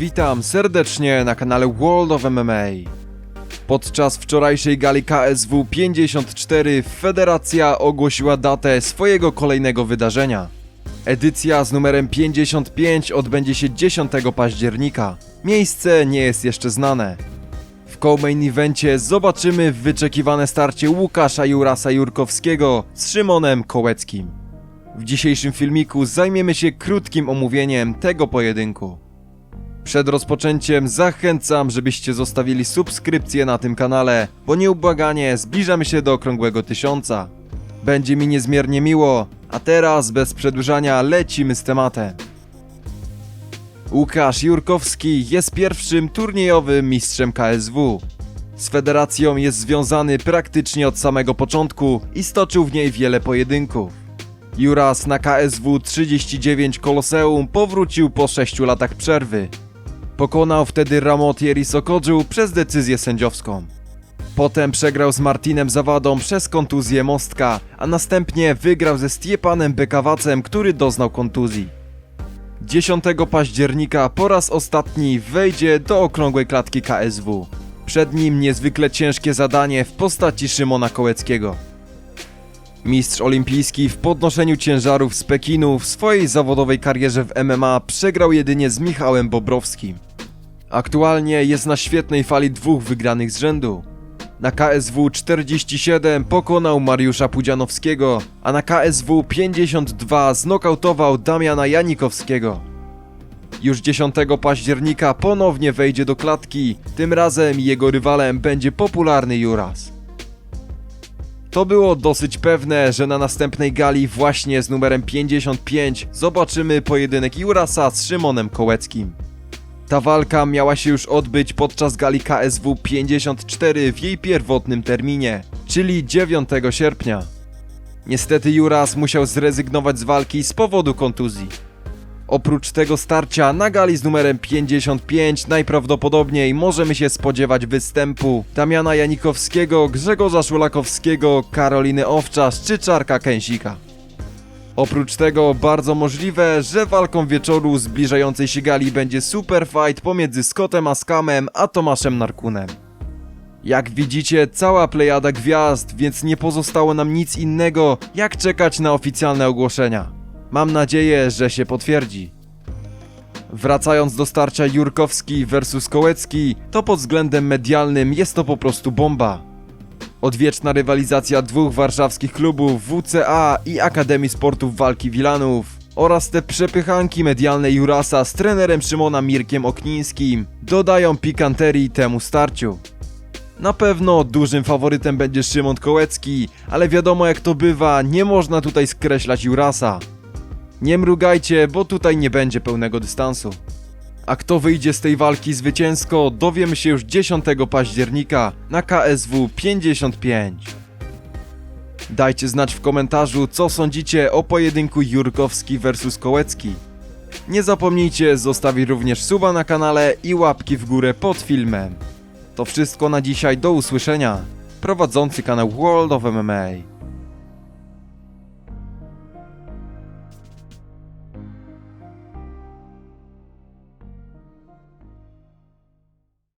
Witam serdecznie na kanale World of MMA. Podczas wczorajszej gali KSW 54 Federacja ogłosiła datę swojego kolejnego wydarzenia. Edycja z numerem 55 odbędzie się 10 października. Miejsce nie jest jeszcze znane. W co-main evencie zobaczymy wyczekiwane starcie Łukasza Jurasa Jurkowskiego z Szymonem Kołeckim. W dzisiejszym filmiku zajmiemy się krótkim omówieniem tego pojedynku. Przed rozpoczęciem zachęcam, żebyście zostawili subskrypcję na tym kanale, bo nieubłaganie zbliżamy się do okrągłego tysiąca. Będzie mi niezmiernie miło, a teraz bez przedłużania lecimy z tematem. Łukasz Jurkowski jest pierwszym turniejowym mistrzem KSW. Z federacją jest związany praktycznie od samego początku i stoczył w niej wiele pojedynków. Juras na KSW 39 Koloseum powrócił po 6 latach przerwy. Pokonał wtedy Ramotieri Sokodżu przez decyzję sędziowską. Potem przegrał z Martinem Zawadą przez kontuzję mostka, a następnie wygrał ze Stiepanem Bekawacem, który doznał kontuzji. 10 października po raz ostatni wejdzie do okrągłej klatki KSW. Przed nim niezwykle ciężkie zadanie w postaci Szymona Kołeckiego. Mistrz olimpijski w podnoszeniu ciężarów z Pekinu w swojej zawodowej karierze w MMA przegrał jedynie z Michałem Bobrowskim. Aktualnie jest na świetnej fali dwóch wygranych z rzędu. Na KSW 47 pokonał Mariusza Pudzianowskiego, a na KSW 52 znokautował Damiana Janikowskiego. Już 10 października ponownie wejdzie do klatki, tym razem jego rywalem będzie popularny Juras. To było dosyć pewne, że na następnej gali właśnie z numerem 55 zobaczymy pojedynek Jurasa z Szymonem Kołeckim. Ta walka miała się już odbyć podczas gali KSW 54 w jej pierwotnym terminie, czyli 9 sierpnia. Niestety Juras musiał zrezygnować z walki z powodu kontuzji. Oprócz tego starcia na gali z numerem 55 najprawdopodobniej możemy się spodziewać występu Damiana Janikowskiego, Grzegorza Szulakowskiego, Karoliny Owczarz czy Czarka Kęsika. Oprócz tego bardzo możliwe, że walką wieczoru zbliżającej się gali będzie super fight pomiędzy Scottem Askamem a Tomaszem Narkunem. Jak widzicie, cała plejada gwiazd, więc nie pozostało nam nic innego, jak czekać na oficjalne ogłoszenia. Mam nadzieję, że się potwierdzi. Wracając do starcia Jurkowski versus Kołecki, to pod względem medialnym jest to po prostu bomba. Odwieczna rywalizacja dwóch warszawskich klubów WCA i Akademii Sportów Walki Wilanów oraz te przepychanki medialne Jurasa z trenerem Szymona Mirkiem Oknińskim dodają pikanterii temu starciu. Na pewno dużym faworytem będzie Szymon Kołecki, ale wiadomo jak to bywa, nie można tutaj skreślać Jurasa. Nie mrugajcie, bo tutaj nie będzie pełnego dystansu. A kto wyjdzie z tej walki zwycięsko, dowiemy się już 10 października na KSW 55. Dajcie znać w komentarzu, co sądzicie o pojedynku Jurkowski vs Kołecki. Nie zapomnijcie zostawić również suba na kanale i łapki w górę pod filmem. To wszystko na dzisiaj, do usłyszenia. Prowadzący kanał World of MMA.